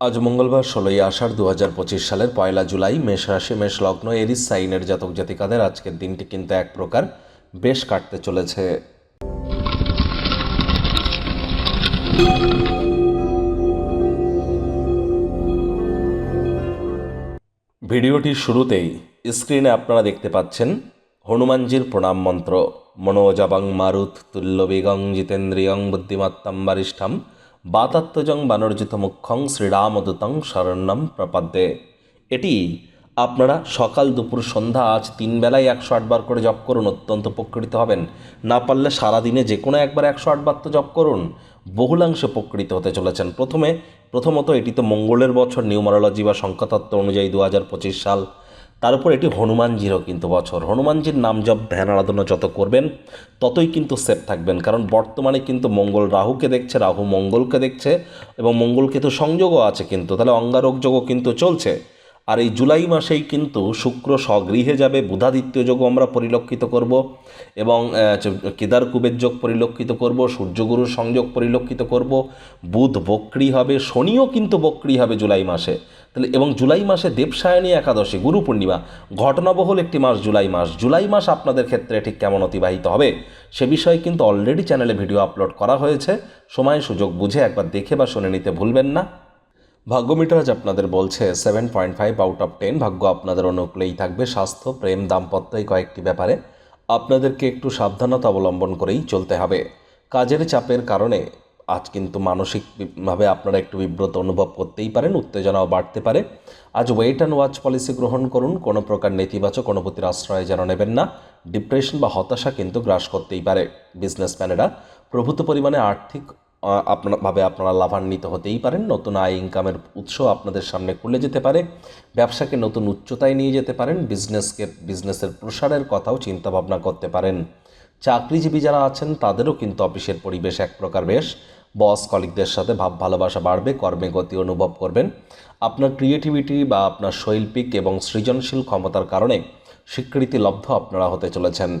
আজ মঙ্গলবার ষোলোই আষাঢ় দু হাজার পঁচিশ সালের পয়লা জুলাই, মেষ রাশি, মেষ লগ্ন, এরিস, সাইনের জাতক জাতিকাদের আজকের দিনটি কিন্তু এক প্রকার বেশ কাটতে চলেছে। ভিডিওটির শুরুতেই স্ক্রিনে আপনারা দেখতে পাচ্ছেন হনুমানজির প্রণাম মন্ত্র। মনোজাবাং মারুত তুল্যবেগং জিতেন্দ্রিয়ং বুদ্ধিমত্তাম বারিষ্ঠাম। বাতাত্মজং বানর্জিত মুখ্যং শ্রীরামদূতং শরণ্যম প্রপদ্যে। এটি আপনারা সকাল দুপুর সন্ধ্যা আজ তিন বেলায় একশো আটবার করে জপ করুন, অত্যন্ত উপকৃত হবেন। না পারলে সারাদিনে যে কোনো একবার একশো আটবার তো জপ করুন। বহুলাংশে উপকৃত হতে চলেছেন। প্রথমে, প্রথমত এটি তো মঙ্গলের বছর, নিউমারোলজি বা সংখ্যাতত্ত্ব অনুযায়ী দু সাল। তার উপর এটি হনুমানজিরও কিন্তু বছর। হনুমানজির নাম জপ ধ্যান আরাধনা যত করবেন, ততই কিন্তু সেফ থাকবেন। কারণ বর্তমানে কিন্তু মঙ্গল রাহুকে দেখছে, রাহু মঙ্গলকে দেখছে এবং মঙ্গল কিন্তু সংযোগও আছে কিন্তু। তাহলে অঙ্গারোগযোগও কিন্তু চলছে। আর এই জুলাই মাসেই কিন্তু শুক্র স্বগৃহে যাবে, বুধাদিত্য যোগও আমরা পরিলক্ষিত করব এবং কেদার কুবের যোগ পরিলক্ষিত করব, সূর্যগুরুর সংযোগ পরিলক্ষিত করব, বুধ বক্রি হবে, শনিও কিন্তু বক্রি হবে জুলাই মাসে। তাহলে এবং জুলাই মাসে দেবসায়নী একাদশী, গুরু পূর্ণিমা, ঘটনাবহুল একটি মাস জুলাই মাস। জুলাই মাস আপনাদের ক্ষেত্রে ঠিক কেমন অতিবাহিত হবে সে বিষয়ে কিন্তু অলরেডি চ্যানেলে ভিডিও আপলোড করা হয়েছে। সময় সুযোগ বুঝে একবার দেখে বা শুনে নিতে ভুলবেন না। ভাগ্যমিটার আজ আপনাদের বলছে seven point five out of ten ভাগ্য আপনাদের অনুকূলেই থাকবে, স্বাস্থ্য, প্রেম, দাম্পত্য এই কয়েকটি ব্যাপারে। আপনাদেরকে একটু সাবধানতা অবলম্বন করেই চলতে হবে। কাজের চাপের কারণে আজ কিন্তু মানসিকভাবে আপনারা একটু বিব্রত অনুভব করতেই পারেন, উত্তেজনাও বাড়তে পারে। আজ ওয়েট অ্যান্ড ওয়াচ পলিসি গ্রহণ করুন, কোনো প্রকার নেতিবাচক অনুভূতির আশ্রয় যেন নেবেন না। ডিপ্রেশন বা হতাশা কিন্তু গ্রাস করতেই পারে। বিজনেসম্যানেরা প্রভূত পরিমাণে আর্থিক আপনার, ভাবে আপনারা লাভান্বিত হতেই পারেন। নতুন আয় ইনকামের উৎস আপনাদের সামনে খুলে যেতে পারে। ব্যবসাকে নতুন উচ্চতায় নিয়ে যেতে পারেন। বিজনেসকে বিজনেসের প্রসারের কথাও চিন্তা ভাবনা করতে পারেন। চাকরিজীবী যারা আছেন, তাদেরও কিন্তু অফিসের পরিবেশ এক প্রকার বেশ। বস কলিগদের সাথে ভাব, ভালোবাসা বাড়বে, কর্মে গতি অনুভব করবেন। আপনার ক্রিয়েটিভিটি বা আপনার শৈল্পিক এবং সৃজনশীল ক্ষমতার কারণে স্বীকৃতি লব্ধ আপনারা হতে চলেছেন।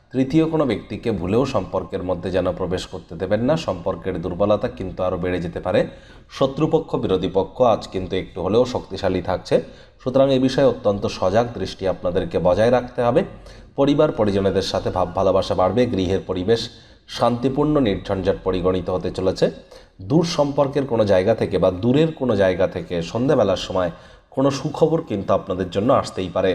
তৃতীয় কোনো ব্যক্তিকে ভুলেও সম্পর্কের মধ্যে যেন প্রবেশ করতে দেবেন না, সম্পর্কের দুর্বলতা কিন্তু আরও বেড়ে যেতে পারে। শত্রুপক্ষ, বিরোধী পক্ষ আজ কিন্তু একটু হলেও শক্তিশালী থাকছে। সুতরাং এ বিষয়ে অত্যন্ত সজাগ দৃষ্টি আপনাদেরকে বজায় রাখতে হবে। পরিবার, পরিজনেদের সাথে ভাব, ভালোবাসা বাড়বে, গৃহের পরিবেশ শান্তিপূর্ণ, নির্ঝঞ্ঝাট পরিগণিত হতে চলেছে। দূর সম্পর্কের কোনো জায়গা থেকে বা দূরের কোনো জায়গা থেকে সন্ধ্যাবেলার সময় কোনো সুখবর কিন্তু আপনাদের জন্য আসতেই পারে।